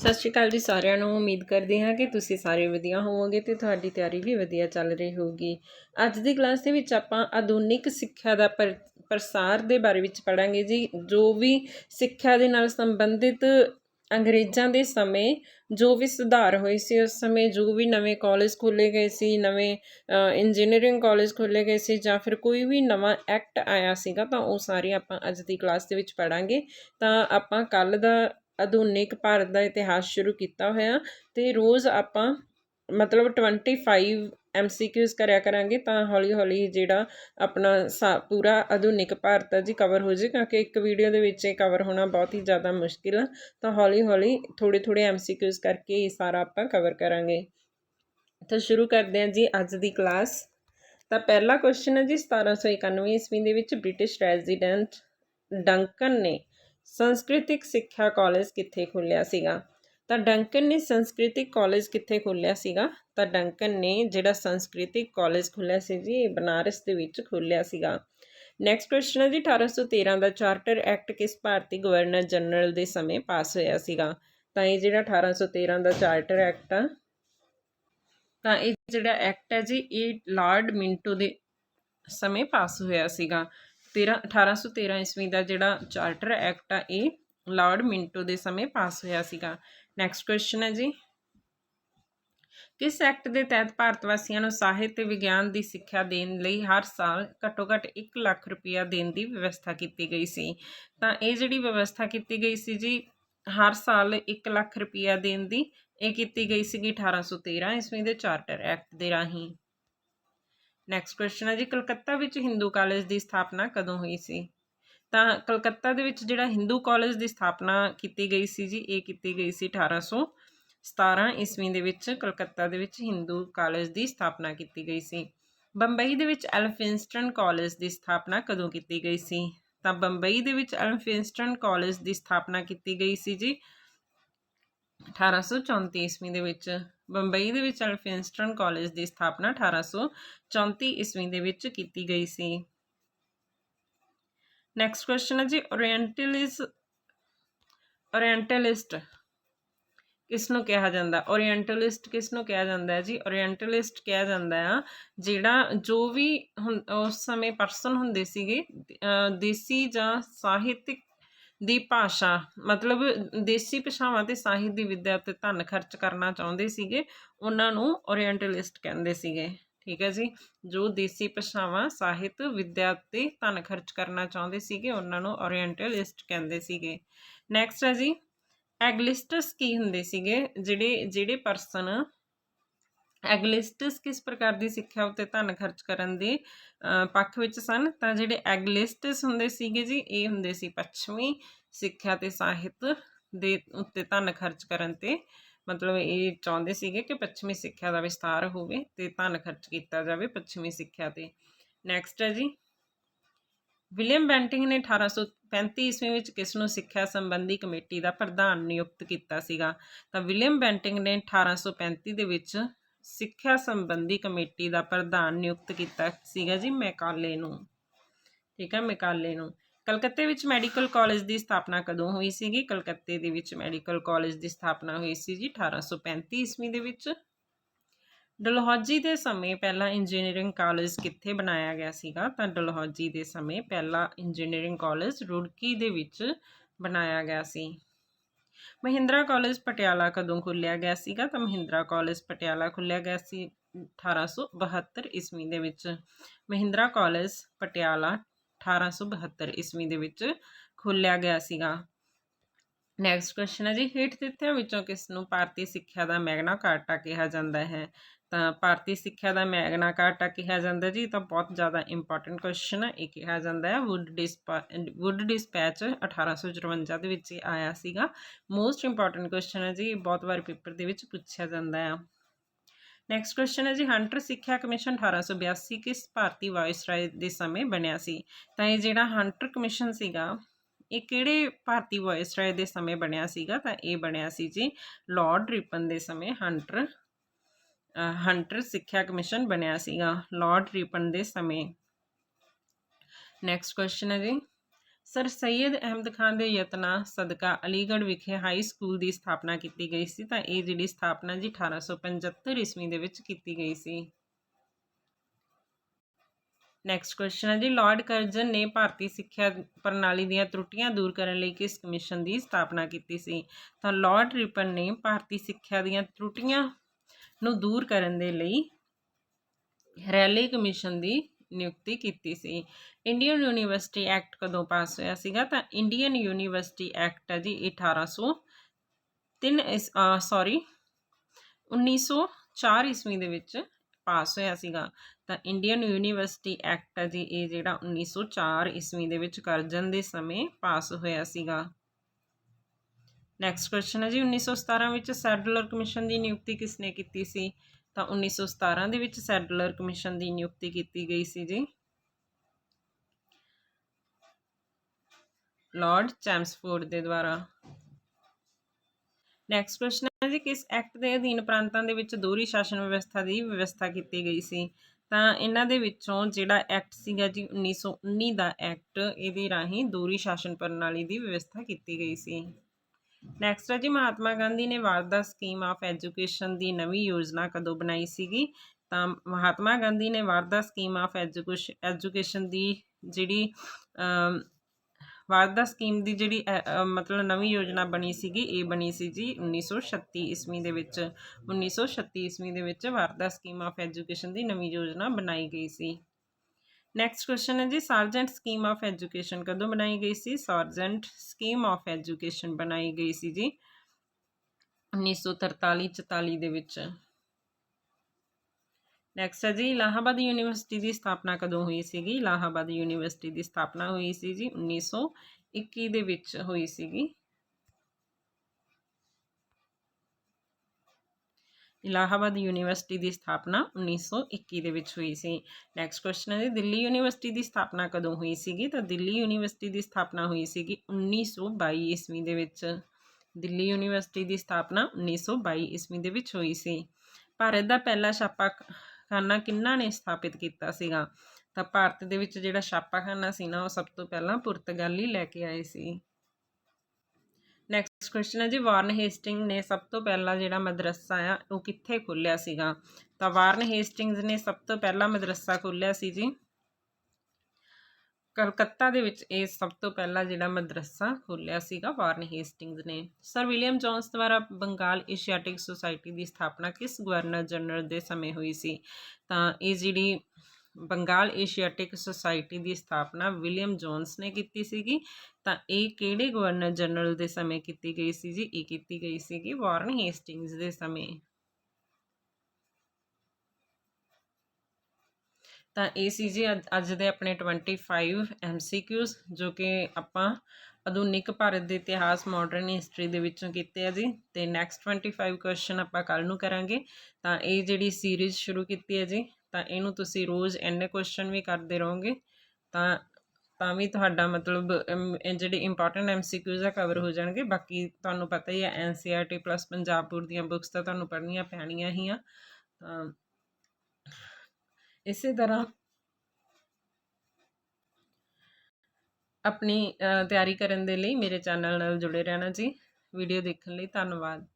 ਸਤਿ ਸ਼੍ਰੀ ਅਕਾਲ ਜੀ ਸਾਰਿਆਂ ਨੂੰ। ਉਮੀਦ ਕਰਦੇ ਹਾਂ ਕਿ ਤੁਸੀਂ ਸਾਰੇ ਵਧੀਆ ਹੋਵੋਗੇ ਤੇ ਤੁਹਾਡੀ ਤਿਆਰੀ ਵੀ ਵਧੀਆ ਚੱਲ ਰਹੀ ਹੋਊਗੀ। ਅੱਜ ਦੀ ਕਲਾਸ ਦੇ ਵਿੱਚ ਆਪਾਂ ਆਧੁਨਿਕ ਸਿੱਖਿਆ ਦਾ ਪਰ- ਪ੍ਰਸਾਰ ਦੇ ਬਾਰੇ ਵਿੱਚ ਪੜਾਂਗੇ ਜੀ, ਜੋ ਵੀ ਸਿੱਖਿਆ ਦੇ ਨਾਲ ਸੰਬੰਧਿਤ ਅੰਗਰੇਜ਼ਾਂ ਦੇ ਸਮੇਂ ਜੋ ਵੀ ਸੁਧਾਰ ਹੋਏ ਸੀ, ਉਸ ਸਮੇਂ ਜੋ ਵੀ ਨਵੇਂ ਕਾਲਜ ਖੋਲ੍ਹੇ ਗਏ ਸੀ, ਨਵੇਂ ਇੰਜੀਨੀਅਰਿੰਗ ਕਾਲਜ ਖੋਲ੍ਹੇ ਗਏ ਸੀ ਜਾਂ ਫਿਰ ਕੋਈ ਵੀ ਨਵਾਂ ਐਕਟ ਆਇਆ ਸੀਗਾ ਤਾਂ ਉਹ ਸਾਰੇ ਆਪਾਂ ਅੱਜ ਦੀ ਕਲਾਸ ਦੇ ਵਿੱਚ ਪੜਾਂਗੇ ਤਾਂ ਆਪਾਂ ਕੱਲ ਦਾ ਆਧੁਨਿਕ ਭਾਰਤ ਦਾ ਇਤਿਹਾਸ ਸ਼ੁਰੂ ਕੀਤਾ ਹੋਇਆ ਤੇ ਰੋਜ਼ ਆਪਾਂ ਮਤਲਬ 25 ਐਮਸੀਕਿਊਜ਼ ਕਰਿਆ ਕਰਾਂਗੇ ਤਾਂ ਹੌਲੀ ਹੌਲੀ ਜਿਹੜਾ ਆਪਣਾ ਸਾ, ਪੂਰਾ ਆਧੁਨਿਕ ਭਾਰਤ ਹੈ ਜੀ ਕਵਰ ਹੋ ਜੇ, ਕਿਉਂਕਿ ਇੱਕ ਵੀਡੀਓ ਦੇ ਵਿੱਚ ਇਹ ਕਵਰ ਹੋਣਾ ਬਹੁਤ ਹੀ ਜ਼ਿਆਦਾ ਮੁਸ਼ਕਿਲ ਆ। ਤਾਂ ਹੌਲੀ ਹੌਲੀ ਥੋੜੇ ਥੋੜੇ ਐਮਸੀਕਿਊਜ਼ ਕਰਕੇ ਇਹ ਸਾਰਾ ਆਪਾਂ ਕਵਰ ਕਰਾਂਗੇ। ਤਾਂ ਸ਼ੁਰੂ ਕਰਦੇ ਹਾਂ ਜੀ ਅੱਜ ਦੀ ਕਲਾਸ ਤਾਂ ਪਹਿਲਾ ਕੁਐਸਚਨ ਹੈ ਜੀ 1791 ਈਸਵੀ ਦੇ ਵਿੱਚ ਬ੍ਰਿਟਿਸ਼ ਰੈਜ਼ੀਡੈਂਟ ਡੰਕਨ ਨੇ ਸੰਸਕ੍ਰਿਤਿਕ ਸਿੱਖਿਆ ਕਾਲਜ ਕਿੱਥੇ ਖੋਲ੍ਹਿਆ ਸੀਗਾ? ਤਾਂ ਡੰਕਨ ਨੇ ਸੰਸਕ੍ਰਿਤਿਕ ਕਾਲਜ ਕਿੱਥੇ ਖੋਲ੍ਹਿਆ ਸੀਗਾ? ਤਾਂ ਡੰਕਨ ਨੇ ਜਿਹੜਾ ਸੰਸਕ੍ਰਿਤਿਕ ਕਾਲਜ ਖੋਲ੍ਹਿਆ ਸੀ ਜੀ, ਇਹ ਬਨਾਰਸ ਦੇ ਵਿੱਚ ਖੋਲ੍ਹਿਆ ਸੀਗਾ। ਨੈਕਸਟ ਕੁਐਸਚਨ ਹੈ ਜੀ 1813 ਦਾ ਚਾਰਟਰ ਐਕਟ ਕਿਸ ਭਾਰਤੀ ਗਵਰਨਰ ਜਨਰਲ ਦੇ ਸਮੇਂ ਪਾਸ ਹੋਇਆ ਸੀਗਾ? ਤਾਂ ਇਹ ਜਿਹੜਾ 1813 ਦਾ ਚਾਰਟਰ ਐਕਟ ਆ, ਤਾਂ ਇਹ ਜਿਹੜਾ ਐਕਟ ਹੈ ਜੀ, ਇਹ ਲਾਰਡ ਮਿੰਟੋ ਦੇ ਸਮੇਂ ਪਾਸ ਹੋਇਆ ਸੀਗਾ। 13 1813 ਈਸਵੀ ਦਾ ਜਿਹੜਾ ਚਾਰਟਰ ਐਕਟ ਆ, ਇਹ ਲਾਰਡ ਮਿੰਟੋ ਦੇ ਸਮੇਂ ਪਾਸ ਹੋਇਆ ਸੀਗਾ। ਨੈਕਸਟ ਕੁਐਸਚਨ ਹੈ ਜੀ। ਕਿਸ ਐਕਟ ਦੇ ਤਹਿਤ ਭਾਰਤ ਵਾਸੀਆਂ ਨੂੰ ਸਾਹਿਤ ਤੇ ਵਿਗਿਆਨ ਦੀ ਸਿੱਖਿਆ ਦੇਣ ਲਈ ਹਰ ਸਾਲ ਘੱਟੋ ਘੱਟ 1 ਲੱਖ ਰੁਪਇਆ ਦੇਣ ਦੀ ਵਿਵਸਥਾ ਕੀਤੀ ਗਈ ਸੀ? ਤਾਂ ਇਹ ਜਿਹੜੀ ਵਿਵਸਥਾ ਕੀਤੀ ਗਈ ਸੀ ਜੀ, ਹਰ ਸਾਲ 1 ਲੱਖ ਰੁਪਇਆ ਦੇਣ ਦੀ, ਇਹ ਕੀਤੀ ਗਈ ਸੀਗੀ 1813 ਈਸਵੀ ਦੇ ਚਾਰਟਰ ਐਕਟ ਦੇ ਰਾਹੀਂ। ਨੈਕਸਟ ਕੁਐਸਚਨ ਹੈ ਜੀ, ਕਲਕੱਤਾ ਵਿੱਚ ਹਿੰਦੂ ਕਾਲਜ ਦੀ ਸਥਾਪਨਾ ਕਦੋਂ ਹੋਈ ਸੀ? ਤਾਂ ਕਲਕੱਤਾ ਦੇ ਵਿੱਚ ਜਿਹੜਾ ਹਿੰਦੂ ਕਾਲਜ ਦੀ ਸਥਾਪਨਾ ਕੀਤੀ ਗਈ ਸੀ ਜੀ, ਇਹ ਕੀਤੀ ਗਈ ਸੀ 1817 ਈਸਵੀ ਦੇ ਵਿੱਚ ਕਲਕੱਤਾ ਦੇ ਵਿੱਚ ਹਿੰਦੂ ਕਾਲਜ ਦੀ ਸਥਾਪਨਾ ਕੀਤੀ ਗਈ ਸੀ। ਬੰਬਈ ਦੇ ਵਿੱਚ ਐਲਫਿੰਸਟਨ ਕਾਲਜ ਦੀ ਸਥਾਪਨਾ ਕਦੋਂ ਕੀਤੀ ਗਈ ਸੀ? ਤਾਂ ਬੰਬਈ ਦੇ ਵਿੱਚ ਐਲਫਿੰਸਟਨ ਕਾਲਜ ਦੀ ਸਥਾਪਨਾ ਕੀਤੀ ਗਈ ਸੀ ਜੀ 1834 ਈਸਵੀ ਦੇ ਵਿੱਚ ਬੰਬਈ ਦੇ ਵਿੱਚ ਐਲਫਿੰਸਟਨ ਕਾਲਜ ਦੀ ਸਥਾਪਨਾ 1834 ਈਸਵੀ ਦੇ ਵਿੱਚ ਕੀਤੀ ਗਈ ਸੀ। ਨੈਕਸਟ ਕੁਐਸਚਨ ਹੈ ਜੀ ਓਰੀਐਂਟਲਿਸ ਓਰੀਐਂਟਲਿਸਟ ਕਿਸ ਨੂੰ ਕਿਹਾ ਜਾਂਦਾ? ਓਰੀਐਂਟਲਿਸਟ ਕਿਸ ਨੂੰ ਕਿਹਾ ਜਾਂਦਾ ਹੈ ਜੀ? ਓਰੀਐਂਟਲਿਸਟ ਕਿਹਾ ਜਾਂਦਾ ਆ, ਜਿਹੜਾ ਜੋ ਵੀ ਹੁਣ ਉਸ ਸਮੇਂ ਪਰਸਨ ਹੁੰਦੇ ਸੀਗੇ ਦੇਸੀ ਜਾਂ ਸਾਹਿਤਿਕ ਦੀ ਭਾਸ਼ਾ, ਮਤਲਬ ਦੇਸੀ ਭਾਸ਼ਾਵਾਂ ਤੇ ਸਾਹਿਤ ਦੀ ਵਿੱਦਿਆ 'ਤੇ ਧਨ ਖਰਚ ਕਰਨਾ ਚਾਹੁੰਦੇ ਸੀਗੇ, ਉਹਨਾਂ ਨੂੰ ਓਰੀਐਂਟਲਿਸਟ ਕਹਿੰਦੇ ਸੀਗੇ, ਠੀਕ ਹੈ ਜੀ? ਜੋ ਦੇਸੀ ਭਾਸ਼ਾਵਾਂ, ਸਾਹਿਤ, ਵਿੱਦਿਆ 'ਤੇ ਧਨ ਖਰਚ ਕਰਨਾ ਚਾਹੁੰਦੇ ਸੀਗੇ, ਉਹਨਾਂ ਨੂੰ ਓਰੀਐਂਟਲਿਸਟ ਕਹਿੰਦੇ ਸੀਗੇ। ਨੈਕਸਟ ਹੈ ਜੀ ਐਗਲਿਸਟਸ ਕੀ ਹੁੰਦੇ ਸੀਗੇ, ਜਿਹੜੇ ਜਿਹੜੇ ਪਰਸਨ ਐਗਲਿਸਟਸ ਕਿਸ ਪ੍ਰਕਾਰ ਦੀ ਸਿੱਖਿਆ ਉੱਤੇ ਧਨ ਖਰਚ ਕਰਨ ਦੇ ਪੱਖ ਵਿੱਚ ਸਨ? ਤਾਂ ਜਿਹੜੇ ਐਗਲਿਸਟਸ ਹੁੰਦੇ ਸੀਗੇ ਜੀ, ਇਹ ਹੁੰਦੇ ਸੀ ਪੱਛਮੀ ਸਿੱਖਿਆ ਤੇ ਸਾਹਿਤ ਦੇ ਉੱਤੇ ਧਨ ਖਰਚ ਕਰਨ ਤੇ। ਮਤਲਬ ਇਹ ਚਾਹੁੰਦੇ ਸੀਗੇ ਕਿ ਪੱਛਮੀ ਸਿੱਖਿਆ ਦਾ ਵਿਸਤਾਰ ਹੋਵੇ ਤੇ ਧਨ ਖਰਚ ਕੀਤਾ ਜਾਵੇ ਪੱਛਮੀ ਸਿੱਖਿਆ ਤੇ। ਨੈਕਸਟ ਹੈ ਜੀ। ਵਿਲੀਅਮ ਬੈਂਟਿੰਗ ਨੇ 1835 ਈਸਵੀ ਵਿੱਚ ਕਿਸ ਨੂੰ ਸਿੱਖਿਆ ਸੰਬੰਧੀ ਕਮੇਟੀ ਦਾ ਪ੍ਰਧਾਨ ਨਿਯੁਕਤ ਕੀਤਾ ਸੀਗਾ? ਤਾਂ ਵਿਲੀਅਮ ਬੈਂਟਿੰਗ ਨੇ 1835 ਦੇ ਵਿੱਚ ਸਿੱਖਿਆ ਸੰਬੰਧੀ ਕਮੇਟੀ ਦਾ ਪ੍ਰਧਾਨ ਨਿਯੁਕਤ ਕੀਤਾ ਸੀਗਾ ਜੀ ਮੈਕਾਲੇ ਨੂੰ। ਠੀਕ ਹੈ, ਮੈਕਾਲੇ ਨੂੰ। ਕਲਕੱਤੇ ਵਿੱਚ ਮੈਡੀਕਲ ਕਾਲਜ ਦੀ ਸਥਾਪਨਾ ਕਦੋਂ ਹੋਈ ਸੀਗੀ? ਕਲਕੱਤੇ ਦੇ ਵਿੱਚ ਮੈਡੀਕਲ ਕਾਲਜ ਦੀ ਸਥਾਪਨਾ ਹੋਈ ਸੀ ਜੀ 1835 ਈਸਵੀ ਦੇ ਵਿੱਚ। ਡਲਹੌਜੀ ਦੇ ਸਮੇਂ ਪਹਿਲਾ ਇੰਜੀਨੀਅਰਿੰਗ ਕਾਲਜ ਕਿੱਥੇ ਬਣਾਇਆ ਗਿਆ ਸੀਗਾ? ਤਾਂ ਡਲਹੌਜੀ ਦੇ ਸਮੇਂ ਪਹਿਲਾ ਇੰਜੀਨੀਅਰਿੰਗ ਕਾਲਜ ਰੁੜਕੀ ਦੇ ਵਿੱਚ ਬਣਾਇਆ ਗਿਆ ਸੀ। ਮਹਿੰਦਰਾ ਕਾਲਜ ਪਟਿਆਲਾ ਕਦੋਂ ਖੁੱਲ੍ਹਿਆ ਗਿਆ ਸੀਗਾ? ਤਾਂ ਮਹਿੰਦਰਾ ਕਾਲਜ ਪਟਿਆਲਾ ਖੁੱਲ੍ਹਿਆ ਗਿਆ ਸੀ 1872 ਈਸਵੀ ਦੇ ਵਿੱਚ। ਮਹਿੰਦਰਾ ਕਾਲਜ ਪਟਿਆਲਾ 1872 ਈਸਵੀ ਦੇ ਵਿੱਚ ਖੋਲ੍ਹਿਆ ਗਿਆ ਸੀਗਾ। ਨੈਕਸਟ ਕੁਐਸਚਨ ਹੈ ਜੀ, ਹੇਠ ਦਿੱਤਿਆਂ ਵਿੱਚੋਂ ਕਿਸ ਨੂੰ ਭਾਰਤੀ ਸਿੱਖਿਆ ਦਾ ਮੈਗਨਾ ਕਾਰਟਾ ਕਿਹਾ ਜਾਂਦਾ ਹੈ? ਤਾਂ ਭਾਰਤੀ ਸਿੱਖਿਆ ਦਾ ਮੈਗਨਾ ਕਾਰਟਾ ਕਿਹਾ ਜਾਂਦਾ ਜੀ, ਤਾਂ ਬਹੁਤ ਜ਼ਿਆਦਾ ਇੰਪੋਰਟੈਂਟ ਕੁਐਸਚਨ ਹੈ, ਇਹ ਕਿਹਾ ਜਾਂਦਾ ਹੈ। ਵੁੱਡ ਡਿਸਪਾ ਵੁੱਡ ਡਿਸਪੈਚ 1854 ਦੇ ਵਿੱਚ ਇਹ ਆਇਆ ਸੀਗਾ। ਮੋਸਟ ਇੰਪੋਰਟੈਂਟ ਕੁਐਸਚਨ ਹੈ ਜੀ ਇਹ ਬਹੁਤ ਵਾਰ ਪੇਪਰ ਦੇ ਵਿੱਚ ਪੁੱਛਿਆ ਜਾਂਦਾ ਹੈ। ਨੈਕਸਟ ਕੁਐਸਚਨ ਹੈ ਜੀ ਹੰਟਰ ਸਿੱਖਿਆ ਕਮਿਸ਼ਨ 1882 ਕਿਸ ਭਾਰਤੀ ਵਾਇਸਰਾਏ ਦੇ ਸਮੇਂ ਬਣਿਆ ਸੀ? ਤਾਂ ਇਹ ਜਿਹੜਾ ਹੰਟਰ ਕਮਿਸ਼ਨ ਸੀਗਾ ਇਹ ਕਿਹੜੇ ਭਾਰਤੀ ਵਾਇਸਰਾਏ ਦੇ ਸਮੇਂ ਬਣਿਆ ਸੀਗਾ? ਤਾਂ ਇਹ ਬਣਿਆ ਸੀ ਜੀ ਲਾਰਡ ਰਿਪਨ ਦੇ ਸਮੇਂ ਹੰਟਰ ਹੰਟਰ ਸਿੱਖਿਆ ਕਮਿਸ਼ਨ ਬਣਿਆ ਸੀਗਾ। ਲਾਰਡ ਰਿਪਨ ਦੇ ਸਮੇਂ। ਨੈਕਸਟ ਕੁਐਸਚਨ ਹੈ ਜੀ। ਸਰ ਸੈਯਦ ਅਹਿਮਦ ਖਾਨ ਦੇ ਯਤਨਾਂ ਸਦਕਾ ਅਲੀਗੜ੍ਹ ਵਿਖੇ ਹਾਈ ਸਕੂਲ ਦੀ ਸਥਾਪਨਾ ਕੀਤੀ ਗਈ ਸੀ। ਤਾਂ ਇਹ ਜਿਹੜੀ ਸਥਾਪਨਾ ਜੀ 1875 ਈਸਵੀ ਦੇ ਵਿੱਚ ਕੀਤੀ ਗਈ ਸੀ। ਨੈਕਸਟ ਕੁਐਸਚਨ ਹੈ ਜੀ ਲਾਰਡ ਕਰਜ਼ਨ ਨੇ ਭਾਰਤੀ ਸਿੱਖਿਆ ਪ੍ਰਣਾਲੀ ਦੀਆਂ ਤਰੁੱਟੀਆਂ ਦੂਰ ਕਰਨ ਲਈ ਕਿਸ ਕਮਿਸ਼ਨ ਦੀ ਸਥਾਪਨਾ ਕੀਤੀ ਸੀ? ਤਾਂ ਲਾਰਡ ਰਿਪਨ ਨੇ ਭਾਰਤੀ ਸਿੱਖਿਆ ਦੀਆਂ ਤਰੁੱਟੀਆਂ ਨੂੰ ਦੂਰ ਕਰਨ ਦੇ ਲਈ ਰੈਲੀ ਕਮਿਸ਼ਨ ਦੀ ਨਿਯੁਕਤੀ ਕੀਤੀ ਸੀ। ਇੰਡੀਅਨ ਯੂਨੀਵਰਸਿਟੀ ਐਕਟ ਕਦੋਂ ਪਾਸ ਹੋਇਆ ਸੀਗਾ? ਤਾਂ ਇੰਡੀਅਨ ਯੂਨੀਵਰਸਿਟੀ ਐਕਟ ਹੈ ਜੀ 1803 ਇਸ ਸੌਰੀ 1904 ਈਸਵੀ ਦੇ ਵਿੱਚ ਪਾਸ ਹੋਇਆ ਸੀਗਾ। ਤਾਂ ਇੰਡੀਅਨ ਯੂਨੀਵਰਸਿਟੀ ਐਕਟ ਹੈ ਜੀ, ਇਹ ਜਿਹੜਾ 1904 ਈਸਵੀ ਦੇ ਵਿੱਚ ਕਰਜਨ ਦੇ ਸਮੇਂ ਪਾਸ ਹੋਇਆ ਸੀਗਾ। ਨੈਕਸਟ ਕੁਐਸਚਨ ਹੈ ਜੀ 1917 ਵਿੱਚ ਸੈਡਲਰ ਕਮਿਸ਼ਨ ਦੀ ਨਿਯੁਕਤੀ ਕਿਸਨੇ ਕੀਤੀ ਸੀ? ਤਾਂ 1917 ਦੇ ਵਿੱਚ ਸੈਡਲਰ ਕਮਿਸ਼ਨ ਦੀ ਨਿਯੁਕਤੀ ਕੀਤੀ ਗਈ ਸੀ ਜੀ। ਲਾਰਡ ਚੈਮਸਫੋਰਡ ਦੇ ਦੁਆਰਾ। ਨੈਕਸਟ ਕੁਐਸਚਨ ਹੈ ਜੀ, ਕਿਸ ਐਕਟ ਦੇ ਅਧੀਨ ਪ੍ਰਾਂਤਾਂ ਦੇ ਵਿੱਚ ਦੋਹਰੀ ਸ਼ਾਸਨ ਵਿਵਸਥਾ ਦੀ ਵਿਵਸਥਾ ਕੀਤੀ ਗਈ ਸੀ? ਤਾਂ ਇਹਨਾਂ ਦੇ ਵਿੱਚੋਂ ਜਿਹੜਾ ਐਕਟ ਸੀਗਾ ਜੀ 1919 ਦਾ ਐਕਟ, ਇਹਦੇ ਰਾਹੀਂ ਦੂਰੀ ਸ਼ਾਸਨ ਪ੍ਰਣਾਲੀ ਦੀ ਵਿਵਸਥਾ ਕੀਤੀ ਗਈ ਸੀ। ਨੈਕਸਟ ਹੈ ਜੀ, ਮਹਾਤਮਾ ਗਾਂਧੀ ਨੇ ਵਾਰਦਾ ਸਕੀਮ ਆਫ ਐਜੂਕੇਸ਼ਨ ਦੀ ਨਵੀਂ ਯੋਜਨਾ ਕਦੋਂ ਬਣਾਈ ਸੀਗੀ? ਤਾਂ ਮਹਾਤਮਾ ਗਾਂਧੀ ਨੇ ਵਾਰਦਾ ਸਕੀਮ ਆਫ ਐਜੂਕੇਸ਼ਨ ਦੀ ਜਿਹੜੀ ਵਾਰਦਾ ਸਕੀਮ ਦੀ ਜਿਹੜੀ ਮਤਲਬ ਨਵੀਂ ਯੋਜਨਾ ਬਣੀ ਸੀਗੀ, ਇਹ ਬਣੀ ਸੀ ਜੀ 1936 ਈਸਵੀ ਦੇ ਵਿੱਚ। 1936 ਈਸਵੀ ਦੇ ਵਿੱਚ ਵਾਰਦਾ ਸਕੀਮ ਆਫ ਐਜੂਕੇਸ਼ਨ ਦੀ ਨਵੀਂ ਯੋਜਨਾ ਬਣਾਈ ਗਈ ਸੀ। ਨੈਕਸਟ ਕੁਐਸਚਨ ਹੈ ਜੀ ਸਾਰਜੈਂਟ ਸਕੀਮ ਆਫ ਐਜੂਕੇਸ਼ਨ ਕਦੋਂ ਬਣਾਈ ਗਈ ਸੀ? ਸਾਰਜੈਂਟ ਸਕੀਮ ਆਫ ਐਜੂਕੇਸ਼ਨ ਬਣਾਈ ਗਈ ਸੀ ਜੀ 1943 44 ਦੇ ਵਿੱਚ। ਨੈਕਸਟ ਹੈ ਜੀ, ਇਲਾਹਾਬਾਦ ਯੂਨੀਵਰਸਿਟੀ ਦੀ ਸਥਾਪਨਾ ਕਦੋਂ ਹੋਈ ਸੀਗੀ? ਇਲਾਹਾਬਾਦ ਯੂਨੀਵਰਸਿਟੀ ਦੀ ਸਥਾਪਨਾ ਹੋਈ ਸੀ ਜੀ 1921 ਦੇ ਵਿੱਚ ਹੋਈ ਸੀਗੀ। ਇਲਾਹਾਬਾਦ ਯੂਨੀਵਰਸਿਟੀ ਦੀ ਸਥਾਪਨਾ 1921 ਦੇ ਵਿੱਚ ਹੋਈ ਸੀ। ਨੈਕਸਟ ਕੁਐਸਚਨ ਹੈ ਦਿੱਲੀ ਯੂਨੀਵਰਸਿਟੀ ਦੀ ਸਥਾਪਨਾ ਕਦੋਂ ਹੋਈ ਸੀਗੀ? ਤਾਂ ਦਿੱਲੀ ਯੂਨੀਵਰਸਿਟੀ ਦੀ ਸਥਾਪਨਾ ਹੋਈ ਸੀਗੀ 1922 ਈਸਵੀ ਦੇ ਵਿੱਚ। ਦਿੱਲੀ ਯੂਨੀਵਰਸਿਟੀ ਦੀ ਸਥਾਪਨਾ 1922 ਈਸਵੀ ਦੇ ਵਿੱਚ ਹੋਈ ਸੀ। ਭਾਰਤ ਦਾ ਪਹਿਲਾ ਛਾਪਾ ਛਾਪਾਖਾਨਾ ਕਿੰਨਾ ਨੇ ਸਥਾਪਿਤ ਕੀਤਾ ਸੀਗਾ? ਤਾਂ ਭਾਰਤ ਦੇ ਵਿੱਚ ਜਿਹੜਾ ਛਾਪਾਖਾਨਾ ਸੀ ਨਾ, ਉਹ ਸਭ ਤੋਂ ਪਹਿਲਾਂ ਪੁਰਤਗਾਲੀ ਲੈ ਕੇ ਆਏ ਸੀ। ਨੈਕਸਟ ਕੁਐਸਚਨ ਹੈ ਜੀ, ਵਾਰਨ ਹੇਸਟਿੰਗ ਨੇ ਸਭ ਤੋਂ ਪਹਿਲਾਂ ਜਿਹੜਾ ਮਦਰਸਾ ਆ, ਉਹ ਕਿੱਥੇ ਖੋਲ੍ਹਿਆ ਸੀਗਾ? ਤਾਂ ਵਾਰਨ ਹੇਸਟਿੰਗਸ ਨੇ ਸਭ ਤੋਂ ਪਹਿਲਾਂ ਮਦਰਸਾ ਖੋਲ੍ਹਿਆ ਸੀ ਜੀ। ਕਲਕੱਤਾ ਦੇ ਵਿੱਚ ਇਹ ਸਭ ਤੋਂ ਪਹਿਲਾ ਜਿਹੜਾ ਮਦਰਸਾ ਖੋਲ੍ਹਿਆ ਸੀਗਾ ਵਾਰਨ ਹੇਸਟਿੰਗਸ ਨੇ। ਸਰ ਵਿਲੀਅਮ ਜੌਨਸ ਦੁਆਰਾ ਬੰਗਾਲ ਏਸ਼ੀਆਟਿਕ ਸੁਸਾਇਟੀ ਦੀ ਸਥਾਪਨਾ ਕਿਸ ਗਵਰਨਰ ਜਨਰਲ ਦੇ ਸਮੇਂ ਹੋਈ ਸੀ? ਤਾਂ ਇਹ ਜਿਹੜੀ ਬੰਗਾਲ ਏਸ਼ੀਆਟਿਕ ਸੁਸਾਇਟੀ ਦੀ ਸਥਾਪਨਾ ਵਿਲੀਅਮ ਜੋਨਸ ਨੇ ਕੀਤੀ ਸੀਗੀ। ਤਾਂ ਇਹ ਕਿਹੜੇ ਗਵਰਨਰ ਜਨਰਲ ਦੇ ਸਮੇਂ ਕੀਤੀ ਗਈ ਸੀ ਜੀ? ਇਹ ਕੀਤੀ ਗਈ ਸੀਗੀ ਵਾਰਨ ਹੇਸਟਿੰਗਸ ਦੇ ਸਮੇਂ। ਤਾਂ ਇਹ ਸੀ ਜੀ ਅੱਜ ਦੇ ਆਪਣੇ 25 ਐਮਸੀਕਿਊਜ਼ ਜੋ ਕਿ ਆਪਾਂ ਆਧੁਨਿਕ ਭਾਰਤ ਦੇ ਇਤਿਹਾਸ ਮਾਡਰਨ ਹਿਸਟਰੀ ਦੇ ਵਿੱਚੋਂ ਕੀਤੇ ਆ ਜੀ। ਤੇ ਨੈਕਸਟ 25 ਕੁਐਸਚਨ ਆਪਾਂ ਕੱਲ ਨੂੰ ਕਰਾਂਗੇ। ਤਾਂ ਇਹ ਜਿਹੜੀ ਸੀਰੀਜ਼ ਸ਼ੁਰੂ ਕੀਤੀ ਹੈ ਜੀ, ਤਾਂ ਇਹਨੂੰ ਤੁਸੀਂ ਰੋਜ਼ ਇੰਨੇ ਕੁਐਸਚਨ ਵੀ ਕਰਦੇ ਰਹੋਗੇ। ਤਾਂ ਤਾਂ ਵੀ ਤੁਹਾਡਾ ਮਤਲਬ ਜਿਹੜੇ ਇੰਪੋਰਟੈਂਟ ਐਮਸੀਕਿਊਜ਼ ਆ ਕਵਰ ਹੋ ਜਾਣਗੇ। ਬਾਕੀ ਤੁਹਾਨੂੰ ਪਤਾ ਹੀ ਹੈ ਐਨਸੀਆਰਟੀ ਪਲੱਸ ਪੰਜਾਬਪੁਰ ਦੀਆਂ ਬੁੱਕਸ ਤਾਂ ਤੁਹਾਨੂੰ ਪੜ੍ਹਨੀਆਂ ਪੈਣੀਆਂ ਹੀ ਆ। ਤਾਂ ਇਸੇ ਤਰ੍ਹਾਂ ਆਪਣੀ ਤਿਆਰੀ ਕਰਨ ਦੇ ਲਈ ਮੇਰੇ ਚੈਨਲ ਨਾਲ ਜੁੜੇ ਰਹਿਣਾ ਜੀ। ਵੀਡੀਓ ਦੇਖਣ ਲਈ ਧੰਨਵਾਦ।